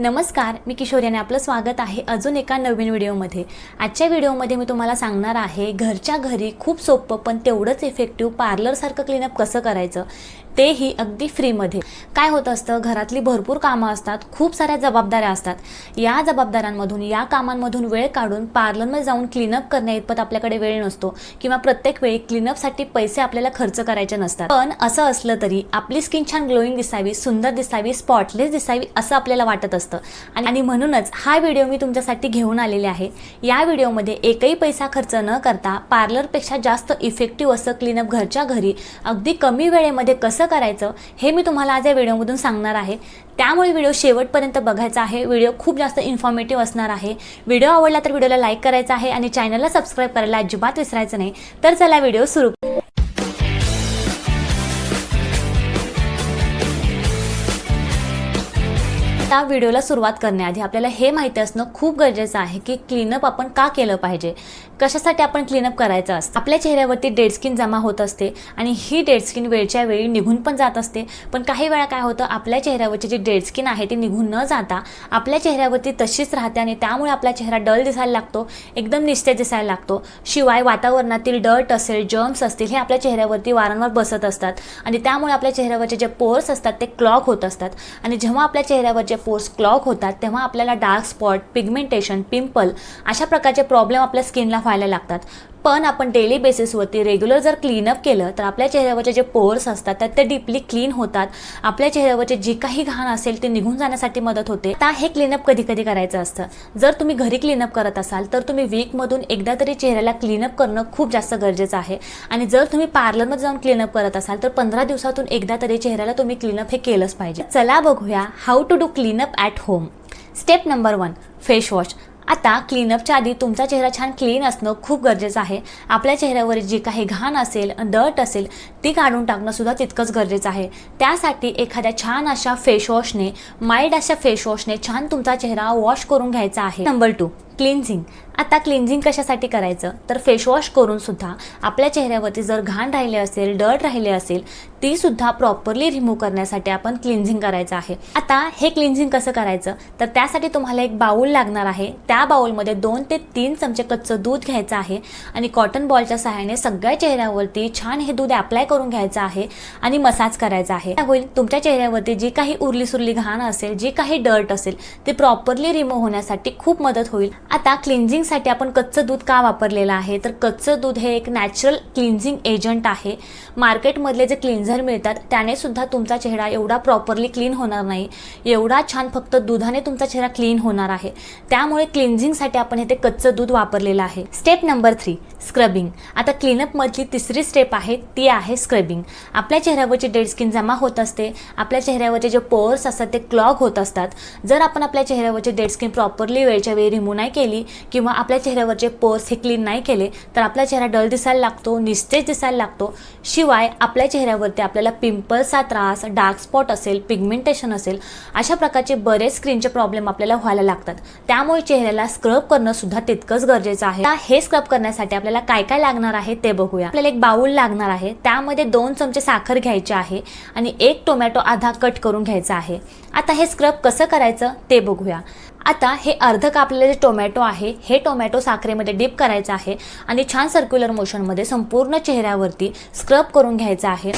नमस्कार मी किशोर यांनी आपलं स्वागत आहे अजून एका नवीन व्हिडिओमध्ये. आजच्या व्हिडिओमध्ये मी तुम्हाला सांगणार आहे घरच्या घरी खूप सोपं पण तेवढंच इफेक्टिव्ह पार्लरसारखं क्लीनअप कसं करायचं. तेही अगदी फ्रीमध्ये. काय होत असतं घरातली भरपूर कामं असतात खूप साऱ्या जबाबदाऱ्या असतात. या जबाबदाऱ्यांमधून या कामांमधून वेळ काढून पार्लरमध्ये जाऊन क्लीनअप करण्या इतपत आपल्याकडे वेळ नसतो किंवा प्रत्येक वेळी क्लीनअपसाठी पैसे आपल्याला खर्च करायचे नसतात. पण असं असलं तरी आपली स्किन छान ग्लोईंग दिसावी सुंदर दिसावी स्पॉटलेस दिसावी असं आपल्याला वाटत असतं. आणि आणि म्हणूनच हा व्हिडिओ मी तुमच्यासाठी घेऊन आलेले आहे. या व्हिडिओमध्ये एकही पैसा खर्च न करता पार्लरपेक्षा जास्त इफेक्टिव्ह असं क्लीनअप घरच्या घरी अगदी कमी वेळेमध्ये कसं करायचं हे मी तुम्हाला आज या व्हिडिओमधून सांगणार आहे. त्यामुळे व्हिडिओ शेवटपर्यंत बघायचा आहे. व्हिडिओ खूप जास्त इन्फॉर्मेटिव्ह असणार आहे. व्हिडिओ आवडला तर व्हिडिओला लाईक करायचा आहे आणि चॅनलला सबस्क्राईब करायला अजिबात विसरायचं नाही. तर चला व्हिडिओ सुरू आता व्हिडिओला सुरुवात करण्याआधी आपल्याला हे माहिती असणं खूप गरजेचं आहे की क्लीनअप आपण का केलं पाहिजे? कशासाठी आपण क्लीनअप करायचं असतं? आपल्या चेहऱ्यावरती डेड स्किन जमा होत असते आणि ही डेड स्किन वेळच्या वेळी निघून पण जात असते. पण काही वेळा काय होतं आपल्या चेहऱ्यावरची जी डेड स्किन आहे ती निघून न जाता आपल्या चेहऱ्यावरती तशीच राहते आणि त्यामुळे आपला चेहरा डल दिसायला लागतो एकदम निस्तेज दिसायला लागतो. शिवाय वातावरणातील डर्ट असेल जर्म्स असतील हे आपल्या चेहऱ्यावरती वारंवार बसत असतात. आणि त्यामुळे आपल्या चेहऱ्यावरचे जे पोर्स असतात ते क्लॉक होत असतात. आणि जेव्हा आपल्या चेहऱ्यावरचे पोर्स क्लॉक होतात तेव्हा आपल्याला डार्क स्पॉट पिगमेंटेशन पिंपल अशा प्रकारचे प्रॉब्लेम आपल्या स्किनला व्हायला लागतात. पण आपण डेली बेसिसवरती रेग्युलर जर क्लीनअप केलं तर आपल्या चेहऱ्यावरचे जे पोर्स असतात तर ते डीपली क्लीन होतात. आपल्या चेहऱ्यावरचे जी काही घाण असेल ते निघून जाण्यासाठी मदत होते. आता हे क्लीनअप कधी कधी करायचं असतं. जर तुम्ही घरी क्लीनअप करत असाल तर तुम्ही वीकमधून एकदा तरी चेहऱ्याला क्लीनअप करणं खूप जास्त गरजेचं आहे. आणि जर तुम्ही पार्लरमध्ये जाऊन क्लीनअप करत असाल तर पंधरा दिवसातून एकदा तरी चेहऱ्याला तुम्ही क्लीनअप हे केलंच पाहिजे. चला बघूया how to do cleanup at home step number one face wash आता क्लीनअपच्या आधी तुमचा चेहरा छान क्लीन असणं खूप गरजेचं आहे. आपल्या चेहऱ्यावर जी काही घाण असेल दट असेल ती काढून टाकणं सुद्धा तितकंच गरजेचं आहे. त्यासाठी एखाद्या छान अशा फेसवॉशने माइल्ड अशा फेसवॉशने छान तुमचा चेहरा वॉश करून घ्यायचा आहे. Number two cleansing. आता क्लिन्झिंग कशासाठी करायचं? तर फेशवॉश करूनसुद्धा आपल्या चेहऱ्यावरती जर घाण राहिले असेल डर्ट राहिले असेल ती सुद्धा प्रॉपरली रिमूव्ह करण्यासाठी आपण क्लिन्झिंग करायचं आहे. आता हे क्लिन्झिंग कसं करायचं? तर त्यासाठी तुम्हाला एक बाऊल लागणार आहे. त्या बाऊलमध्ये दोन ते तीन चमचे कच्चं दूध घ्यायचं आहे आणि कॉटन बॉलच्या सहाय्याने सगळ्या चेहऱ्यावरती छान हे दूध अप्लाय करून घ्यायचं आहे आणि मसाज करायचा आहे. काय होईल तुमच्या चेहऱ्यावरती जी काही उरली सुरली घाण असेल जी काही डर्ट असेल ते प्रॉपरली रिमूव्ह होण्यासाठी खूप मदत होईल. आता क्लिन्झिंगसाठी आपण कच्चं दूध का वापरलेलं आहे? तर कच्चं दूध हे एक नॅचरल क्लिन्झिंग एजंट आहे. मार्केटमधले जे क्लिन्झर मिळतात त्याने सुद्धा तुमचा चेहरा एवढा प्रॉपरली क्लीन होणार नाही. एवढा छान फक्त दुधाने तुमचा चेहरा क्लीन होणार आहे. त्यामुळे क्लिन्झिंगसाठी आपण हे ते कच्चं दूध वापरलेलं आहे. स्टेप नंबर थ्री स्क्रबिंग आता क्लीनअपमधली तिसरी स्टेप आहे ती आहे स्क्रबिंग आपल्या चेहऱ्यावरची डेड स्किन जमा होत असते. आपल्या चेहऱ्यावरचे जे पोअर्स असतात ते क्लॉग होत असतात. जर आपण आपल्या चेहऱ्यावरची डेड स्किन प्रॉपरली वेळच्या वेळी रिमूव्ह नाही केली किंवा आपल्या चेहऱ्यावरचे पोर्स हे क्लीन नाही केले तर आपला चेहरा डल दिसायला लागतो निस्तेज दिसायला लागतो. शिवाय आपल्या चेहऱ्यावरती आपल्याला पिंपल्सचा त्रास डार्क स्पॉट असेल पिगमेंटेशन असेल अशा प्रकारचे बरेच स्क्रीनचे प्रॉब्लेम आपल्याला व्हायला लागतात. त्यामुळे चेहऱ्याला स्क्रब करणं सुद्धा तितकंच गरजेचं आहे. हे स्क्रब करण्यासाठी आपल्याला काय काय लागणार आहे ते बघूया. आपल्याला एक बाऊल लागणार आहे. त्यामध्ये दोन चमचे साखर घ्यायची आहे आणि एक टोमॅटो आधा कट करून घ्यायचा आहे. आता हे स्क्रब कसं करायचं ते बघूया. आता हे अर्ध कापलेले जे टोमॅटो आहे हे टोमॅटो साखरेमध्ये डिप करायचं आहे आणि छान सर्क्युलर मोशनमध्ये संपूर्ण चेहऱ्यावरती स्क्रब करून घ्यायचं आहे.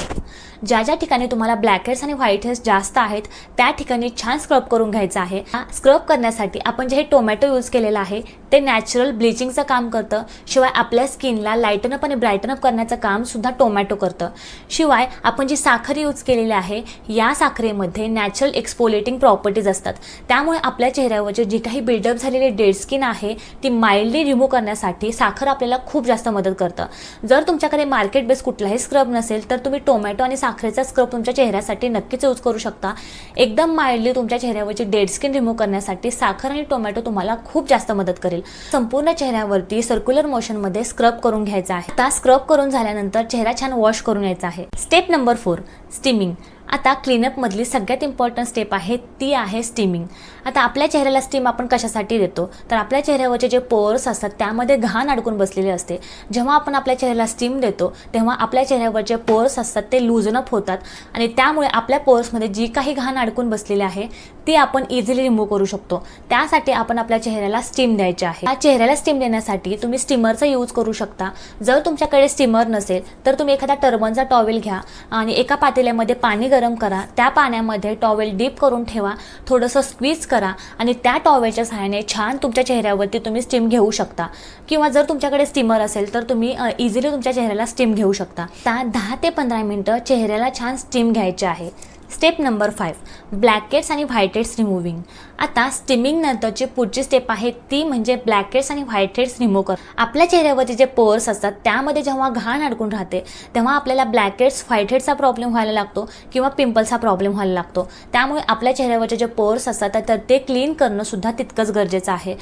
ज्या ज्या ठिकाणी तुम्हाला ब्लॅक हेड्स आणि व्हाईट हेड्स जास्त आहेत त्या ठिकाणी छान स्क्रब करून घ्यायचं आहे. स्क्रब करण्यासाठी आपण जे हे टोमॅटो यूज केलेलं आहे ते नॅचरल ब्लिचिंगचं काम करतं. शिवाय आपल्या स्किनला लाईटनअप आणि ब्राईटनअप करण्याचं काम सुद्धा टोमॅटो करतं. शिवाय आपण जी साखर यूज केलेली आहे या साखरेमध्ये नॅचरल एक्सपोलेटिंग प्रॉपर्टीज असतात. त्यामुळे आपल्या चेहऱ्यावरचे जी काही बिल्डअप झालेली डेड स्किन आहे ती माइल्डली रिमूव्ह करण्यासाठी साखर आपल्याला खूप जास्त मदत करतं. जर तुमच्याकडे मार्केट बेस कुठलाही स्क्रब नसेल तर तुम्ही टोमॅटो आणि साखरेचा स्क्रब तुमच्या चेहऱ्यासाठी नक्कीच यूज करू शकता. एकदम माइल्डली तुमच्या चेहऱ्यावरची डेड स्किन रिमूव्ह करण्यासाठी साखर आणि टोमॅटो तुम्हाला खूप जास्त मदत करेल. संपूर्ण चेहऱ्यावरती सर्क्युलर मोशनमध्ये स्क्रब करून घ्यायचा आहे. आता स्क्रब करून झाल्यानंतर चेहरा छान वॉश करून यायचा आहे. स्टेप नंबर फोर स्टीमिंग आता क्लीनअपमधली सगळ्यात इम्पॉर्टंट स्टेप आहे ती आहे स्टीमिंग आता आपल्या चेहऱ्याला स्टीम आपण कशासाठी देतो? तर आपल्या चेहऱ्यावरचे जे पोअर्स असतात त्यामध्ये घाण अडकून बसलेले असते. जेव्हा आपण आपल्या चेहऱ्याला स्टीम देतो तेव्हा आपल्या चेहऱ्यावरचे पोअर्स असतात ते लूजनअप होतात. आणि त्यामुळे आपल्या पोअर्समध्ये जी काही घाण अडकून बसलेली आहे ती आपण इझिली रिमूव्ह करू शकतो. त्यासाठी आपण आपल्या चेहऱ्याला स्टीम द्यायची आहे. या चेहऱ्याला स्टीम देण्यासाठी तुम्ही स्टीमरचा यूज करू शकता. जर तुमच्याकडे स्टीमर नसेल तर तुम्ही एखादा टर्बनचा टॉवेल घ्या आणि एका पातेल्यामध्ये पाणी गरम करा. त्या पाण्यामध्ये टॉवेल डीप करून ठेवा. थोडंसं स्क्वीज करा आणि त्या टॉवेलच्या सहाय्याने छान तुमच्या चेहऱ्यावरती तुम्ही स्टीम घेऊ शकता. किंवा जर तुमच्याकडे स्टीमर असेल तर तुम्ही इझिली तुमच्या चेहऱ्याला स्टीम घेऊ शकता. त्या दहा ते पंधरा मिनटं चेहऱ्याला छान स्टीम घ्यायची आहे. स्टेप नंबर फाईव्ह ब्लॅकेट्स आणि व्हायटेट्स रिमूव्हिंग आता स्टिमिंग नंतरची पुढची स्टेप आहे ती म्हणजे ब्लॅकहेड्स आणि व्हाईट हेड्स रिमूव्ह कर आपल्या चेहऱ्यावरती जे पोअर्स असतात त्यामध्ये जेव्हा घाण अडकून राहते तेव्हा आपल्याला ब्लॅकहेड्स व्हाईट हेडचा प्रॉब्लेम व्हायला लागतो किंवा पिंपल्सचा प्रॉब्लेम व्हायला लागतो. त्यामुळे आपल्या चेहऱ्यावरचे जे पोअर्स असतात तर ते क्लीन करणं सुद्धा तितकंच गरजेचं आहे.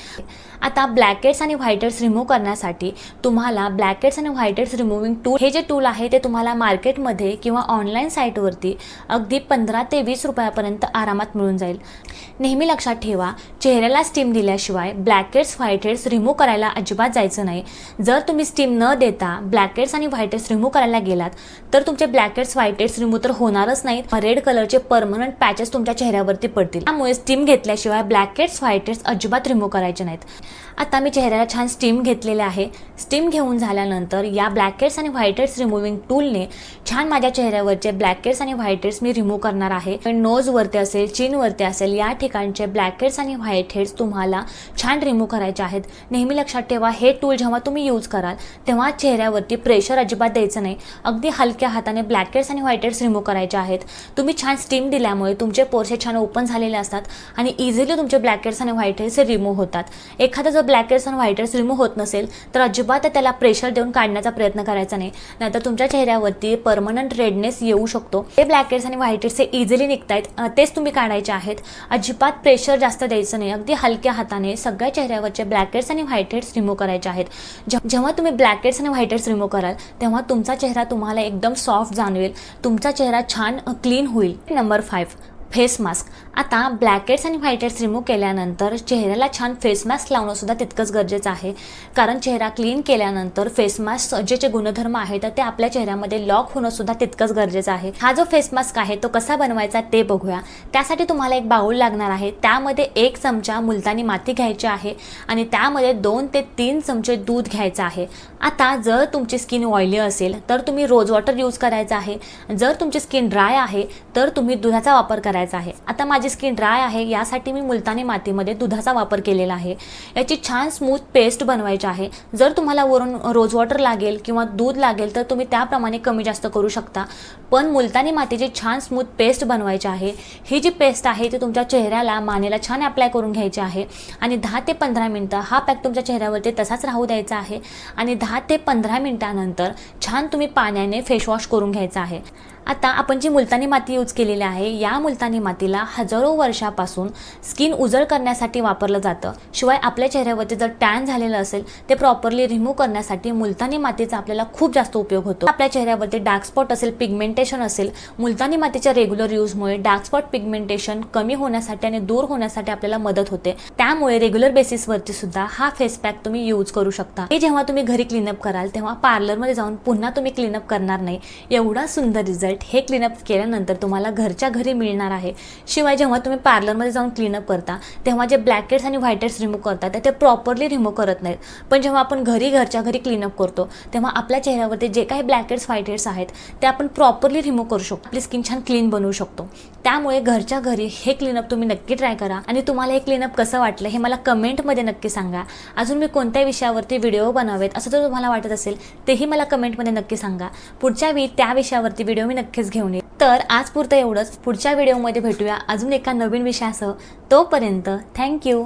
आता ब्लॅकहेड्स आणि व्हाईट हेड्स रिमूव्ह करण्यासाठी तुम्हाला ब्लॅकहेड्स आणि व्हाईट हेड्स रिमूव्हिंग टूल हे जे टूल आहे ते तुम्हाला मार्केटमध्ये किंवा ऑनलाईन साईटवरती अगदी पंधरा ते वीस रुपयापर्यंत आरामात मिळून जाईल. नेहमी लक्षात ठेवा चेहऱ्याला स्टीम दिल्याशिवाय ब्लॅकेट्स व्हाईटेट्स रिमूव्ह करायला अजिबात जायचं नाही. जर तुम्ही स्टीम न देता ब्लॅकेट्स आणि व्हाईटेट्स रिमूव्ह करायला गेलात तर तुमचे ब्लॅकेट्स व्हाईटेट्स रिमूव्ह तर होणारच नाहीत. रेड कलरचे परमनंट पॅचेस तुमच्या चेहऱ्यावरती पडतील. त्यामुळे स्टीम घेतल्याशिवाय ब्लॅकेट्स व्हाईटेट्स अजिबात रिमूव्ह करायचे नाहीत. आता मी चेहऱ्याला छान स्टीम घेतलेले आहे. स्टीम घेऊन झाल्यानंतर या ब्लॅकेट्स आणि व्हाईटेट्स रिमूव्हिंग टूलने छान माझ्या चेहऱ्यावरचे ब्लॅकेट्स आणि व्हाईटेट्स मी रिमूव्ह करणार आहे. नोजवरती असेल चिनवरती असेल या ठिकाणचे ब्लॅकेट्स आणि व्हाईट हेड्स तुम्हाला छान रिमूव्ह करायचे आहेत. नेहमी लक्षात ठेवा हे टूल जेव्हा तुम्ही यूज कराल तेव्हा चेहऱ्यावरती प्रेशर अजिबात द्यायचं नाही. अगदी हलक्या हाताने ब्लॅक हेड्स आणि व्हाईट हेड्स रिमूव्ह करायचे आहेत. तुम्ही छान स्टीम दिल्यामुळे तुमचे पोर्से छान ओपन झालेले असतात आणि इझिली तुमचे ब्लॅक हेड्स आणि व्हाईट हेड्स रिमूव्ह होतात. एखादा जर ब्लॅक हेड्स आणि व्हाईटेट्स रिमूव्ह होत नसेल तर अजिबात त्याला प्रेशर देऊन काढण्याचा प्रयत्न करायचा नाही. नाहीतर तुमच्या चेहऱ्यावरती परमनंट रेडनेस येऊ शकतो. ते ब्लॅकेट्स आणि व्हाईटेट्स हे इझिली निघतायत. तेच तुम्ही काढायचे आहेत. अजिबात प्रेशर प्रेशर जास्त द्यायचं नाही. अगदी हलक्या हाताने सगळ्या चेहऱ्यावरचे ब्लॅकेट्स आणि व्हाईटेट्स रिमूव्ह करायचे आहेत. जेव्हा तुम्ही ब्लॅकेट्स आणि व्हाईटेट्स रिमूव्ह कराल तेव्हा तुमचा चेहरा तुम्हाला एकदम सॉफ्ट जाणवेल. तुमचा चेहरा छान क्लीन होईल. नंबर फाईव्ह फेस मास्क आता ब्लॅकेट्स आणि व्हाईटेड्स रिमूव्ह केल्यानंतर चेहऱ्याला छान फेस मास्क लावणं सुद्धा तितकंच गरजेचं आहे. कारण चेहरा क्लीन केल्यानंतर फेस मास्क जे जे गुणधर्म आहेत तर ते आपल्या चेहऱ्यामध्ये लॉक होणं सुद्धा तितकंच गरजेचं आहे. हा जो फेस मास्क आहे तो कसा बनवायचा ते बघूया. त्यासाठी तुम्हाला एक बाऊल लागणार आहे. त्यामध्ये एक चमचा मुलतानी माती घ्यायची आहे आणि त्यामध्ये दोन ते तीन चमचे दूध घ्यायचं आहे. आता जर तुमची स्किन ऑइली असेल तर तुम्ही रोज वॉटर यूज करायचं आहे. जर तुमची स्किन ड्राय आहे तर तुम्ही दुधाचा वापर करायचा आहे. आता माझी स्किन ड्राय आहे यासाठी मी मुलतानी मातीमध्ये दुधाचा वापर केलेला आहे. याची छान स्मूथ पेस्ट बनवायची आहे. जर तुम्हाला वरून रोज वॉटर लागेल किंवा दूध लागेल तर तुम्ही त्याप्रमाणे कमी जास्त करू शकता. पण मुलतानी मातीची छान स्मूथ पेस्ट बनवायची आहे. ही जी पेस्ट आहे ती तुमच्या चेहऱ्याला मानेला छान अप्लाय करून घ्यायची आहे. आणि दहा ते पंधरा मिनटं हा पॅक तुमच्या चेहऱ्यावरती तसाच राहू द्यायचा आहे. आणि दहा ते पंधरा मिनटानंतर छान तुम्ही पाण्याने फेसवॉश करून घ्यायचा आहे. आता आपण जी मुलतानी माती यूज केलेली आहे या मुलतानी मातीला हजारो वर्षापासून स्किन उजळ करण्यासाठी वापरलं जातं. शिवाय आपल्या चेहऱ्यावरती जर टॅन झालेलं असेल ते प्रॉपरली रिमूव्ह करण्यासाठी मुलतानी मातीचा आपल्याला खूप जास्त उपयोग होतो. आपल्या चेहऱ्यावरती डार्क स्पॉट असेल पिगमेंटेशन असेल मुलतानी मातीच्या रेग्युलर यूजमुळे डार्क स्पॉट पिगमेंटेशन कमी होण्यासाठी आणि दूर होण्यासाठी आपल्याला मदत होते. त्यामुळे रेग्युलर बेसिसवरती सुद्धा हा फेस पॅक तुम्ही यूज करू शकता. हे जेव्हा तुम्ही घरी क्लीनअप कराल तेव्हा पार्लरमध्ये जाऊन पुन्हा तुम्ही क्लीनअप करणार नाही. एवढा सुंदर रिझल्ट हे क्लीनअप केल्यानंतर तुम्हाला घरच्या घरी मिळणार आहे. शिवाय जेव्हा तुम्ही पार्लरमध्ये जाऊन क्लीनअप करता तेव्हा जे ब्लॅकेट्स आणि व्हाईटेट्स रिमूव्ह करतात ते प्रॉपरली रिमूव्ह करत नाहीत. पण जेव्हा आपण घरी घरच्या घरी क्लीनअप करतो तेव्हा आपल्या चेहऱ्यावरती जे काही ब्लॅकेट्स व्हाईटेट्स आहेत ते आपण प्रॉपरली रिमूव्ह करू शकतो. आपली स्किन छान क्लीन बनवू शकतो. त्यामुळे घरच्या घरी हे क्लीनअप तुम्ही नक्की ट्राय करा. आणि तुम्हाला हे क्लीनअप कसं वाटलं हे मला कमेंटमध्ये नक्की सांगा. अजून मी कोणत्या विषयावरती व्हिडिओ बनवेत असं जर तुम्हाला वाटत असेल तेही मला कमेंटमध्ये नक्की सांगा. पुढच्या वेळी त्या विषयावरती व्हिडिओ मी नक्कीच घेऊन ये. तर आज पुरतं एवढंच. पुढच्या व्हिडिओमध्ये भेटूया अजून एका नवीन विषयासह. तोपर्यंत थँक्यू